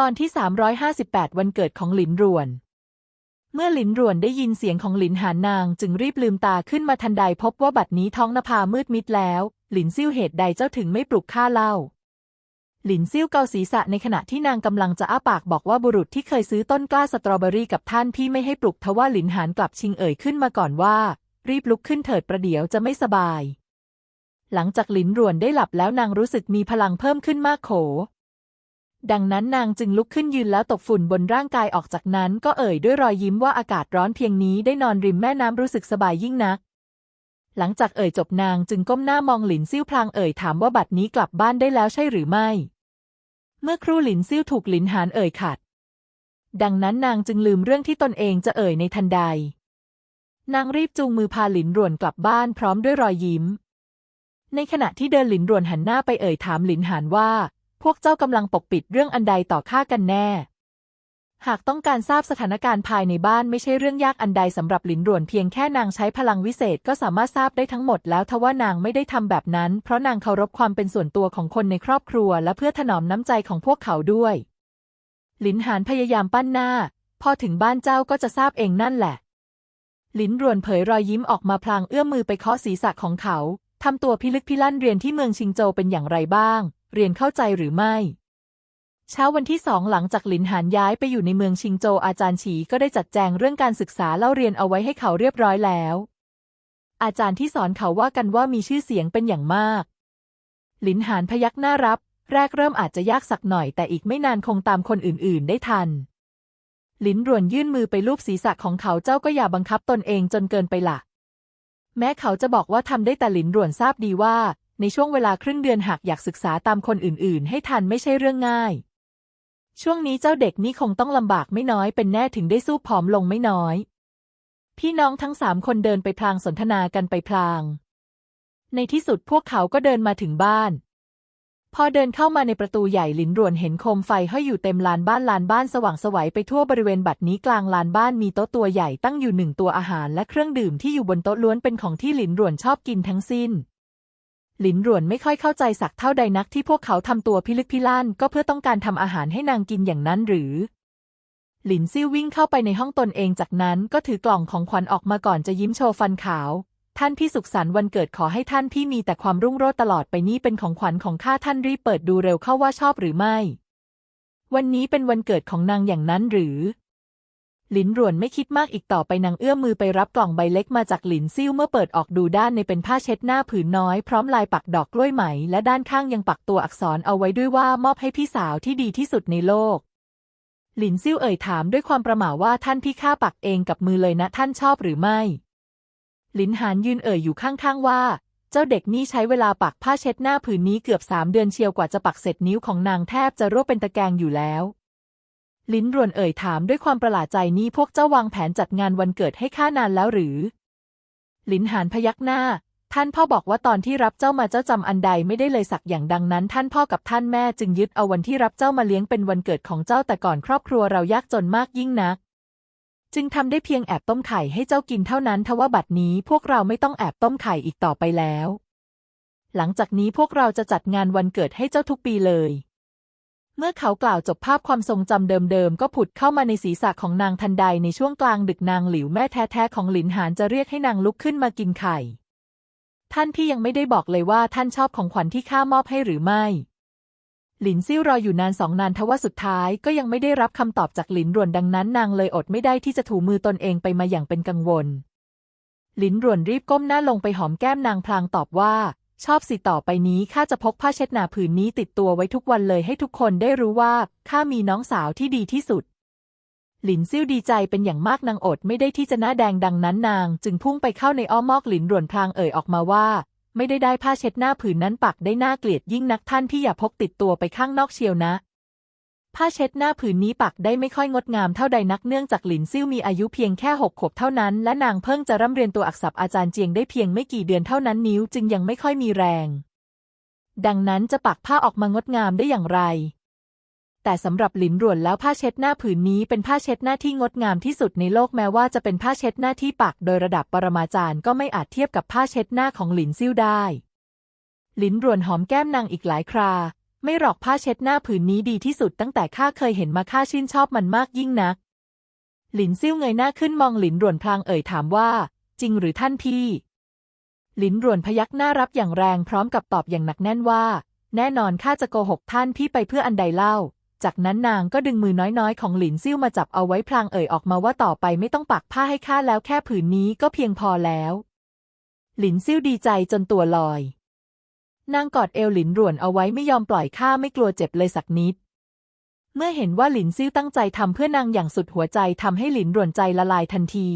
ตอนที่ 358 วันเกิดของหลินรวน เมื่อหลินรวนได้ยินเสียงของหลินหานนางจึงรีบลืมตาขึ้นมาทันใดพบว่าบัดนี้ท้องนภามืดมิดแล้ว หลินซิ่วเหตุใดเจ้าถึงไม่ปลุกข้าเล่า หลินซิ่วเกาศีรษะในขณะที่นางกำลังจะอ้าปากบอกว่าบุรุษที่เคยซื้อต้นกล้าสตรอเบอรี่กับท่านพี่ไม่ให้ปลุกทว่าหลินหานกลับชิงเอ่ยขึ้นมาก่อนว่า รีบลุกขึ้นเถิดประเดี๋ยวจะไม่สบาย หลังจากหลินรวนได้หลับแล้วนางรู้สึกมีพลังเพิ่มขึ้นมากโข ดังนั้นนางจึงลุกขึ้นยืนแล้วตกฝุ่นบนร่างกายออกจากนั้น ก็เอ่ยด้วยรอยยิ้มว่าอากาศร้อนเพียงนี้ได้นอนริมแม่น้ำรู้สึกสบายยิ่งนัก หลังจากเอ่ยจบนางจึงก้มหน้ามองหลินซิ่วพลางเอ่ยถามว่าบัดนี้กลับบ้านได้แล้วใช่หรือไม่ เมื่อครู่หลินซิ่วถูกหลินหานเอ่ยขัด ดังนั้นนางจึงลืมเรื่องที่ตนเองจะเอ่ยในทันใด นางรีบจูงมือพาหลินรวนกลับบ้านพร้อมด้วยรอยยิ้ม ในขณะที่เดินหลินรวนหันหน้าไปเอ่ยถามหลินหานว่า พวกเจ้ากำลังปกปิดเรื่องอันใดต่อข้ากันแน่ หากต้องการทราบสถานการณ์ภายในบ้านไม่ใช่เรื่องยากอันใดสำหรับหลินรวนเพียงแค่นางใช้พลังวิเศษก็สามารถทราบได้ทั้งหมดแล้วทว่านางไม่ได้ทำแบบนั้น เพราะนางเคารพความเป็นส่วนตัวของคนในครอบครัว และเพื่อถนอมน้ำใจของพวกเขาด้วย หลินหานพยายามปั้นหน้า พอถึงบ้านเจ้าก็จะทราบเองนั่นแหละหลินรวนเผยรอยยิ้มออกมาพลางเอื้อมมือไปเคาะศีรษะของเขา ทำตัวพิลึกพิลั่นเรียนที่เมืองชิงโจวเป็นอย่างไรบ้าง เรียนเข้าใจหรือไม่ เช้าวันที่สองหลังจากหลินหานย้ายไปอยู่ในเมืองชิงโจอาจารย์ฉีก็ได้จัดแจงเรื่องการศึกษาเล่าเรียนเอาไว้ให้เขาเรียบร้อยแล้ว อาจารย์ที่สอนเขาว่ากันว่ามีชื่อเสียงเป็นอย่างมาก หลินหานพยักหน้ารับ แรกเริ่มอาจจะยากสักหน่อย แต่อีกไม่นานคงตามคนอื่น ๆ ได้ทันหลินรวนยื่นมือไปลูบศีรษะของเขาเจ้าก็อย่าบังคับตนเองจนเกินไปละแม้เขาจะบอกว่าทำได้แต่หลินรวนทราบดีว่า ในช่วงเวลาครึ่งเดือนหากอยากศึกษาตามคนอื่น ๆ ให้ทันไม่ใช่เรื่องง่าย ช่วงนี้เจ้าเด็กนี่คงต้องลำบากไม่น้อยเป็นแน่ถึงได้สู้ผอมลงไม่น้อย พี่น้องทั้งสามคนเดินไปพลางสนทนากันไปพลาง ในที่สุดพวกเขาก็เดินมาถึงบ้าน พอเดินเข้ามาในประตูใหญ่หลินรวนเห็นโคมไฟห้อยอยู่เต็มลานบ้านลานบ้านสว่างสวัยไปทั่วบริเวณบัดนี้กลางลานบ้านมีโต๊ะตัวใหญ่ตั้งอยู่หนึ่งตัวอาหารและเครื่องดื่มที่อยู่บนโต๊ะล้วนเป็นของที่หลินรวนชอบกินทั้งสิ้น หลินรวนไม่ค่อยเข้าใจสักเท่าใดนักที่พวกเขาทำตัวพิลึกพิลั่นก็เพื่อต้องการทำอาหารให้นางกินอย่างนั้นหรือ หลินซิ่ววิ่งเข้าไปในห้องตนเองจากนั้นก็ถือกล่องของขวัญออกมาก่อนจะยิ้มโชว์ฟันขาว ท่านพี่สุขสันต์วันเกิดขอให้ท่านพี่มีแต่ความรุ่งโรจน์ตลอดไปนี้เป็นของขวัญของข้าท่านรีบเปิดดูเร็วเข้าว่าชอบหรือไม่ วันนี้เป็นวันเกิดของนางอย่างนั้นหรือ หลินรวนไม่คิดมากอีกต่อไปนางเอื้อมมือไปรับกล่องใบเล็กมาจากหลินซิ่วเมื่อเปิดออกดูด้านในเป็นผ้าเช็ดหน้าผืนน้อยพร้อมลายปักดอกกล้วยไหม และด้านข้างยังปักตัวอักษรเอาไว้ด้วยว่ามอบให้พี่สาวที่ดีที่สุดในโลก หลินซิ่วเอ่ยถามด้วยความประหม่าว่าท่านพี่ข้าปักเองกับมือเลยนะท่านชอบหรือไม่ หลินหานยืนเอ่ยอยู่ข้างๆว่า เจ้าเด็กนี่ใช้เวลาปักผ้าเช็ดหน้าผืนนี้เกือบสามเดือนเชียวกว่าจะปักเสร็จนิ้วของนางแทบจะรวบเป็นตะแกรงอยู่แล้ว ลิ้นรวนเอ่ยถามด้วยความประหลาดใจนี่พวกเจ้าวางแผนจัดงานวันเกิดให้ข้านานแล้วหรือ ลิ้นหานพยักหน้า ท่านพ่อบอกว่าตอนที่รับเจ้ามาเจ้าจำอันใดไม่ได้เลยสักอย่างดังนั้น ท่านพ่อกับท่านแม่จึงยึดเอาวันที่รับเจ้ามาเลี้ยงเป็นวันเกิดของเจ้าแต่ก่อนครอบครัวเรายากจนมากยิ่งนัก จึงทำได้เพียงแอบต้มไข่ให้เจ้ากินเท่านั้นทว่าบัดนี้พวกเราไม่ต้องแอบต้มไข่อีกต่อไปแล้ว หลังจากนี้พวกเราจะจัดงานวันเกิดให้เจ้าทุกปีเลย เมื่อเขากล่าวจบภาพความทรงจำเดิมๆ ก็ผุดเข้ามาในศีรษะของนางทันใดในช่วงกลางดึกนางหลิวแม่แท้ๆของหลินหานจะเรียกให้นางลุกขึ้นมากินไข่ ท่านพี่ยังไม่ได้บอกเลยว่าท่านชอบของขวัญที่ข้ามอบให้หรือไม่ หลินซิ่วรออยู่นานสองนานทว่าสุดท้ายก็ยังไม่ได้รับคำตอบจากหลินรวนดังนั้นนางเลยอดไม่ได้ที่จะถูมือตนเองไปมาอย่างเป็นกังวล หลินรวนรีบก้มหน้าลงไปหอมแก้มนางพลางตอบว่า ชอบสิต่อไปนี้ข้าจะพกผ้าเช็ดหน้าผืนนี้ติดตัวไว้ทุกวันเลยให้ทุกคนได้รู้ว่าข้ามีน้องสาวที่ดีที่สุด หลินซิ่วดีใจเป็นอย่างมากนางอดไม่ได้ที่จะหน้าแดงดังนั้นนาง จึงพุ่งไปเข้าในอ้อมมอกหลินรวนพลางเอ่ยออกมาว่า ไม่ได้ได้ผ้าเช็ดหน้าผืนนั้นปักได้หน้าเกลียดยิ่งนักท่านพี่อย่าพกติดตัวไปข้างนอกเชียวนะ ผ้าเช็ดหน้าผืนนี้ปักได้ไม่ค่อยงดงามเท่าใดนักเนื่องจากหลินซิ่วมีอายุเพียงแค่หกขวบเท่านั้น และนางเพิ่งจะร่ำเรียนตัวอักษรอาจารย์เจียงได้เพียงไม่กี่เดือนเท่านั้นนิ้วจึงยังไม่ค่อยมีแรง ดังนั้นจะปักผ้าออกมางดงามได้อย่างไร แต่สำหรับหลินรวนแล้วผ้าเช็ดหน้าผืนนี้เป็นผ้าเช็ดหน้าที่งดงามที่สุดในโลกแม้ว่าจะเป็นผ้าเช็ดหน้าที่ปักโดยระดับปรมาจารย์ก็ไม่อาจเทียบกับผ้าเช็ดหน้าของหลินซิ่วได้ หลินรวนหอมแก้มนางอีกหลายครา ไม่หรอกผ้าเช็ดหน้าผืนนี้ดีที่สุดตั้งแต่ข้าเคยเห็นมาข้าชื่นชอบมันมากยิ่งนัก หลินซิ่วเงยหน้าขึ้นมองหลินรวนพลางเอ่ยถามว่า จริงหรือท่านพี่ หลินรวนพยักหน้ารับอย่างแรงพร้อมกับตอบอย่างหนักแน่นว่า แน่นอนข้าจะโกหกท่านพี่ไปเพื่ออันใดเล่า จากนั้นนางก็ดึงมือน้อยๆ ของหลินซิ่วมาจับเอาไว้พลางเอ่ยออกมาว่าต่อไปไม่ต้องปักผ้าให้ข้าแล้วแค่ผืนนี้ก็เพียงพอแล้ว หลินซิ่วดีใจจนตัวลอย นางกอดเอวหลินร่วนเอาไว้ไม่ยอมปล่อยข้าไม่กลัวเจ็บเลยสักนิด เมื่อเห็นว่าหลินซิ่วตั้งใจทำเพื่อนางอย่างสุดหัวใจทำให้หลินร่วนใจละลายทันที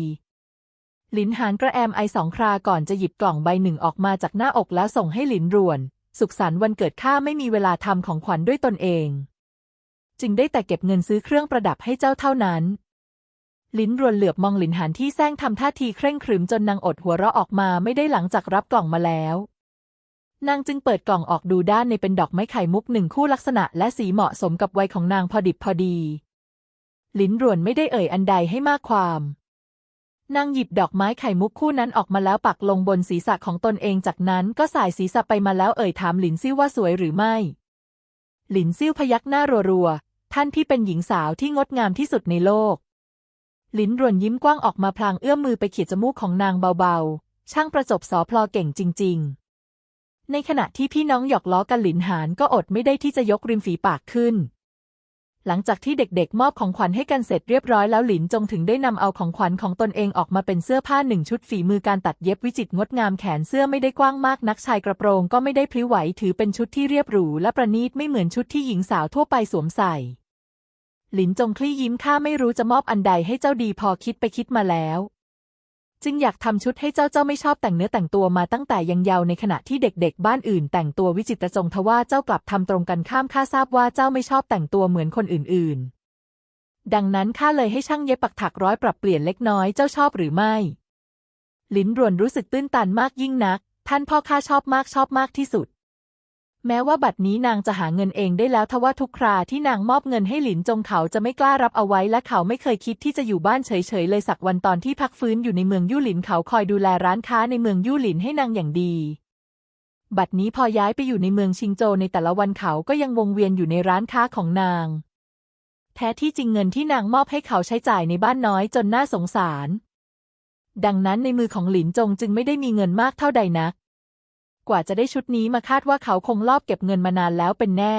หลินหานกระแอมไอสองคราก่อนจะหยิบกล่องใบหนึ่งออกมาจากหน้าอกแล้วส่งให้หลินร่วน สุขสันต์วันเกิดข้าไม่มีเวลาทำของขวัญด้วยตนเอง จึงได้แต่เก็บเงินซื้อเครื่องประดับให้เจ้าเท่านั้นลิ้นรวนเหลือบมองหลินหานที่แซงทำท่าทีเคร่งครึมจนนางอดหัวเราะออกมาไม่ได้หลังจากรับกล่องมาแล้ว นางจึงเปิดกล่องออกดูด้านในเป็นดอกไม้ไข่มุกหนึ่งคู่ลักษณะและสีเหมาะสมกับวัยของนางพอดิบพอดี ลิ้นรวนไม่ได้เอ่ยอันใดให้มากความนางหยิบดอกไม้ไข่มุกคู่นั้นออกมาแล้วปักลงบนศีรษะของตนเองจากนั้นก็สายศีรษะไปมาแล้วเอ่ยถามหลินซิ่วว่าสวยหรือไม่ หลินซิ่วพยักหน้ารัวๆ ท่านพี่เป็นหญิงสาวที่งดงามที่สุดในโลก หลินรวนยิ้มกว้างออกมาพลางเอื้อมมือไปเขียจมูกของนางเบาๆ ช่างประจบสอพลอเก่งจริง ๆ ในขณะที่พี่น้องหยอกล้อกันหลินหานก็อดไม่ได้ที่จะยกริมฝีปากขึ้น หลังจากที่เด็กๆ มอบของขวัญให้กันเสร็จเรียบร้อยแล้วหลินจงถึงได้นำเอาของขวัญของตนเองออกมาเป็นเสื้อผ้าหนึ่งชุดฝีมือการตัดเย็บวิจิตรงดงามแขนเสื้อไม่ได้กว้างมากนักชายกระโปรงก็ไม่ได้พริ้วไหวถือเป็นชุดที่เรียบหรูและประณีตไม่เหมือนชุดที่หญิงสาวทั่วไปสวมใส่ หลินจงคลี่ยิ้มข้าไม่รู้จะมอบอันใดให้เจ้าดีพอคิดไปคิดมาแล้ว จึงอยากทำชุดให้เจ้าเจ้าไม่ชอบแต่งเนื้อแต่งตัวมาตั้งแต่ยังเยาว์ในขณะที่เด็กๆ บ้านอื่น แต่งตัววิจิตรจงทว่าเจ้ากลับทำตรงกันข้ามข้าทราบว่าเจ้าไม่ชอบแต่งตัวเหมือนคนอื่นๆ ดังนั้นข้าเลยให้ช่างเย็บปักถักร้อยปรับเปลี่ยนเล็กน้อยเจ้าชอบหรือไม่ ลิ้นรวนรู้สึกตื้นตันมากยิ่งนัก ท่านพ่อข้าชอบมากชอบมากที่สุด แม้ว่าบัดนี้นางจะหาเงินเองได้แล้วทว่าทุกคราที่นางมอบเงินให้หลินจงเขาจะไม่กล้ารับเอาไว้และเขาไม่เคยคิดที่จะอยู่บ้านเฉยๆเลยสักวันตอนที่พักฟื้นอยู่ในเมืองยู่หลินเขาคอยดูแลร้านค้าในเมืองยู่หลินให้นางอย่างดี บัดนี้พอย้ายไปอยู่ในเมืองชิงโจในแต่ละวันเขาก็ยังวงเวียนอยู่ในร้านค้าของนาง แท้ที่จริงเงินที่นางมอบให้เขาใช้จ่ายในบ้านน้อยจนน่าสงสาร ดังนั้นในมือของหลินจงจึงไม่ได้มีเงินมากเท่าใดนัก กว่าจะได้ชุดนี้มาคาดว่าเขาคงลอบเก็บเงินมานานแล้วเป็นแน่